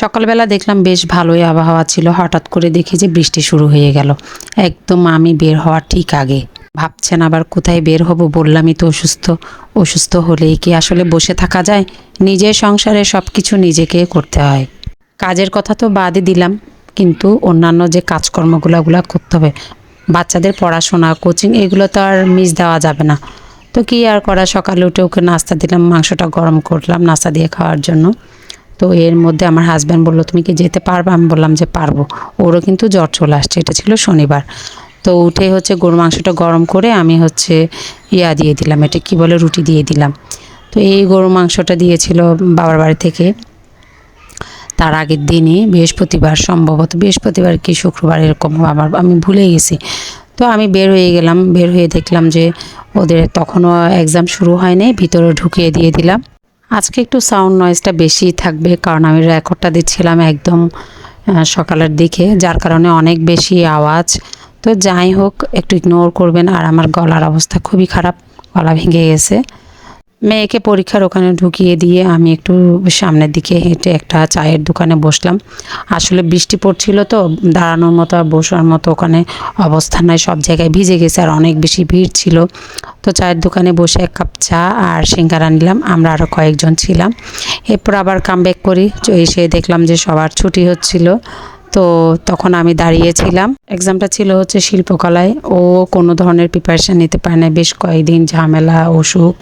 সকালবেলা দেখলাম বেশ ভালোই আবহাওয়া ছিল। হঠাৎ করে দেখি যে বৃষ্টি শুরু হয়ে গেল। একদম আমি বের হওয়ার ঠিক আগে। ভাবছেন আবার কোথায় বের হব বললামই তো অসুস্থ। অসুস্থ হলেই কি আসলে বসে থাকা যায়? নিজের সংসারে সব কিছু নিজেকে করতে হয়। কাজের কথা তো বাদই দিলাম, কিন্তু অন্যান্য যে কাজকর্মগুলো ওগুলো করতে হবে। বাচ্চাদের পড়াশোনা কোচিং এগুলো তো আর মিস দেওয়া যাবে না। তো কি আর করা? সকালে উঠে ওকে নাস্তা দিলাম, মাংসটা গরম করলাম, নাস্তা দিয়ে খাওয়ার জন্য। তো এর মধ্যে আমার হাজব্যান্ড বলল, তুমি কি যেতে পারবে? আমি বললাম যে, পারব। ওরও কিন্তু জ্বর চলে আসছে, এটা ছিল শনিবার। তো উঠে হচ্ছে গরু মাংসটা গরম করে আমি হচ্ছে ইয়া দিয়ে দিলাম এটা কি বলে, রুটি দিয়ে দিলাম। তো এই গরু মাংসটা দিয়েছিল বাবার বাড়ি থেকে। তার আগের দিনই বৃহস্পতিবার, সম্ভবত বৃহস্পতিবার কি শুক্রবার, এরকম আমার, আমি ভুলে গেছি। তো আমি বের হয়ে গেলাম, বের হয়ে দেখলাম যে ওদের তখনও এক্সাম শুরু হয়নি ভিতরে ঢুকিয়ে দিয়ে দিলাম। আজকে একটু সাউন্ড নয়েজটা বেশি থাকবে, কারণ আমি রেকর্ডটা দিচ্ছিলাম একদম সকালের দিকে, যার কারণে অনেক বেশি আওয়াজ। তো যাই হোক, একটু ইগনোর করবেন, আর আমার গলার অবস্থা খুবই খারাপ, গলা ভেঙে গেছে। মেয়েকে পরীক্ষার ওখানে ঢুকিয়ে দিয়ে আমি একটু সামনের দিকে হেঁটে একটা চায়ের দোকানে বসলাম। আসলে বৃষ্টি পড়ছিল তো, দাঁড়ানোর মতো আর বসার মতো ওখানে অবস্থান নয় সব জায়গায় ভিজে গেছে আর অনেক বেশি ভিড় ছিল। তো চায়ের দোকানে বসে এক কাপ চা আর সিঙ্গারা নিলাম, আমরা আরও কয়েকজন ছিলাম। এরপর আবার কামব্যাক করি এসে দেখলাম যে সবার ছুটি হচ্ছিল। তো তখন আমি দাঁড়িয়েছিলাম। এক্সামটা ছিল হচ্ছে শিল্পকলায়। ও কোনো ধরনের প্রিপারেশান নিতে পারে না বেশ কয়েকদিন ঝামেলা, অসুখ,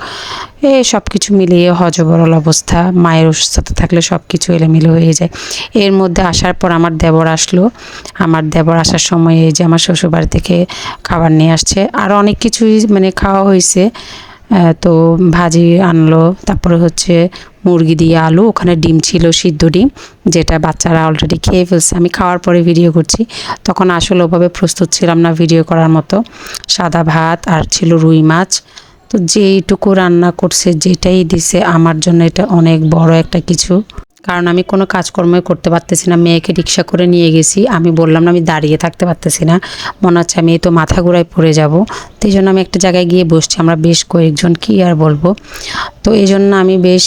এ সব কিছু মিলিয়ে হজবরল অবস্থা। মায়ের অসুস্থতা থাকলে সব কিছু এলোমেলো হয়ে যায়। এর মধ্যে আসার পর আমার দেবর আসলো। আমার দেবর আসার সময় এই যে আমার শ্বশুরবাড়ি থেকে খাবার নিয়ে আসছে। আর অনেক কিছুই মানে খাওয়া হয়েছে। তো ভাজি আনলো। তারপরে হচ্ছে মুরগি দিয়ে আলু, ওখানে ডিম ছিল, সিদ্ধ ডিম, যেটা বাচ্চারা অলরেডি খেয়ে ফেলছে। আমি খাওয়ার পরে ভিডিও করছি। তখন আসলে ওভাবে প্রস্তুত ছিলাম না ভিডিও করার মতো। সাদা ভাত আর ছিল রুই মাছ। তো যেইটুকু রান্না করছে, যেটাই দিছে, আমার জন্য এটা অনেক বড় একটা কিছু। কারণ আমি কোনো কাজকর্মই করতে পারতেছি না, মেয়েকে রিক্সা করে নিয়ে গেছি। আমি বললাম না, আমি দাঁড়িয়ে থাকতে পারতেছি না। মনে হচ্ছে আমি তো মাথা ঘুরায় পড়ে যাব। তো এই জন্য আমি একটা জায়গায় গিয়ে বসছি, আমরা বেশ কয়েকজন, কি আর বলব? তো এই জন্য আমি বেশ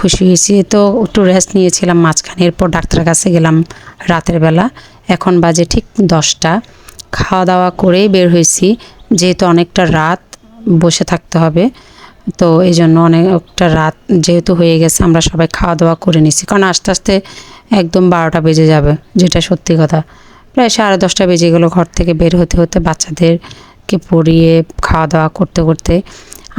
খুশি হয়েছি। তো একটু রেস্ট নিয়েছিলাম মাঝখানে, এরপর ডাক্তারের কাছে গেলাম রাতের বেলা। এখন বাজে ঠিক দশটা। খাওয়া দাওয়া করেই বের হয়েছি, যেহেতু অনেকটা রাত, বসে থাকতে হবে। তো এই জন্য অনেকটা রাত যেহেতু হয়ে গেছে, আমরা সবাই খাওয়া দাওয়া করে নিছি। কারণ আস্তে আস্তে একদম বারোটা বেজে যাবে, যেটা সত্যি কথা। প্রায় সাড়ে দশটা বেজে গেলো ঘর থেকে বের হতে হতে বাচ্চাদেরকে পড়িয়ে খাওয়া দাওয়া করতে। করতে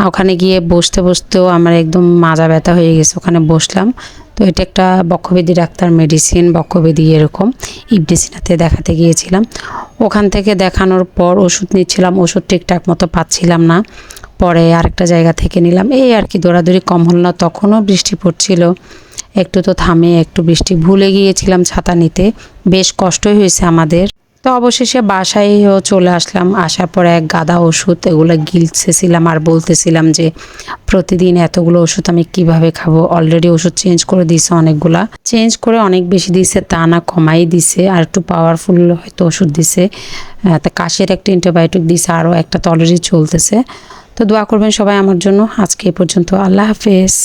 ওখানে গিয়ে বসতে বসতেও আমার একদম মাজা ব্যথা হয়ে গেছে, ওখানে বসলাম। তো এটা একটা বক্ষবেদী ডাক্তার মেডিসিন, বক্ষবেদী এরকম, ইবডিসিনাতে দেখাতে গিয়েছিলাম। ওখান থেকে দেখানোর পর ওষুধ নিচ্ছিলাম, ওষুধ ঠিকঠাক মতো পাচ্ছিলাম না। পরে আরেকটা জায়গা থেকে নিলাম। এই আর কি দৌড়াদৌড়ি কম হল না, তখনও বৃষ্টি পড়ছিল। একটু তো থামে, একটু বৃষ্টি ভুলে গিয়েছিলাম ছাতা নিতে। বেশ কষ্টই হয়েছে আমাদের। তো অবশেষে বাসায়ও চলে আসলাম। আসার পরে এক গাদা ওষুধ, এগুলো গিলতেছিলাম আর বলতেছিলাম যে, প্রতিদিন এতগুলো ওষুধ আমি কীভাবে খাব? অলরেডি ওষুধ চেঞ্জ করে দিয়েছে অনেকগুলা। চেঞ্জ করে অনেক বেশি দিছে তা না কমাই দিছে আর একটু পাওয়ারফুল হয়তো ওষুধ দিছে তা কাশের একটা অ্যান্টিবায়োটিক দিছে আরও একটা তো অলরেডি চলতেছে। তো দোয়া করবেন সবাই আমার জন্য আজকে এ পর্যন্ত। আল্লাহ হাফেজ।